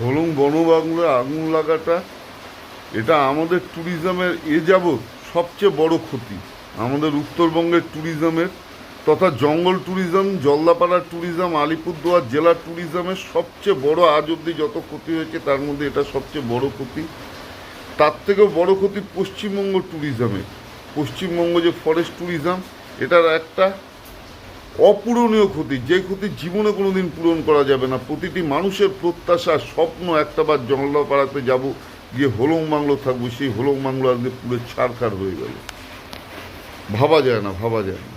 হলং বনবাংলা আগুন লাগাটা, এটা আমাদের ট্যুরিজমের এ যাবৎ সবচেয়ে বড় ক্ষতি। আমাদের উত্তরবঙ্গের ট্যুরিজমের তথা জঙ্গল ট্যুরিজম জলদাপাড়া ট্যুরিজম আলিপুরদুয়ার জেলা ট্যুরিজমের সবচেয়ে বড় আজ অবধি যত ক্ষতি হয়েছে, তার মধ্যে এটা সবচেয়ে বড় ক্ষতি। তার থেকেও বড় ক্ষতি পশ্চিমবঙ্গ ট্যুরিজমের পশ্চিমবঙ্গ যে ফরেস্ট ট্যুরিজম এটার একটা অপূরণীয় ক্ষতি, যে ক্ষতি জীবনে কোনোদিন পূরণ করা যাবে না। প্রতিটি মানুষের প্রত্যাশা, স্বপ্ন, একটাবার জঙ্গলাপাড়াতে যাব, গিয়ে হোলং বাংলো থাকব, সেই হোলং বাংলো আজকে পুরো ছাড়খাড় হয়ে গেল। ভাবা যায় না, ভাবা যায় না।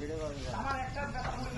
ভিডিও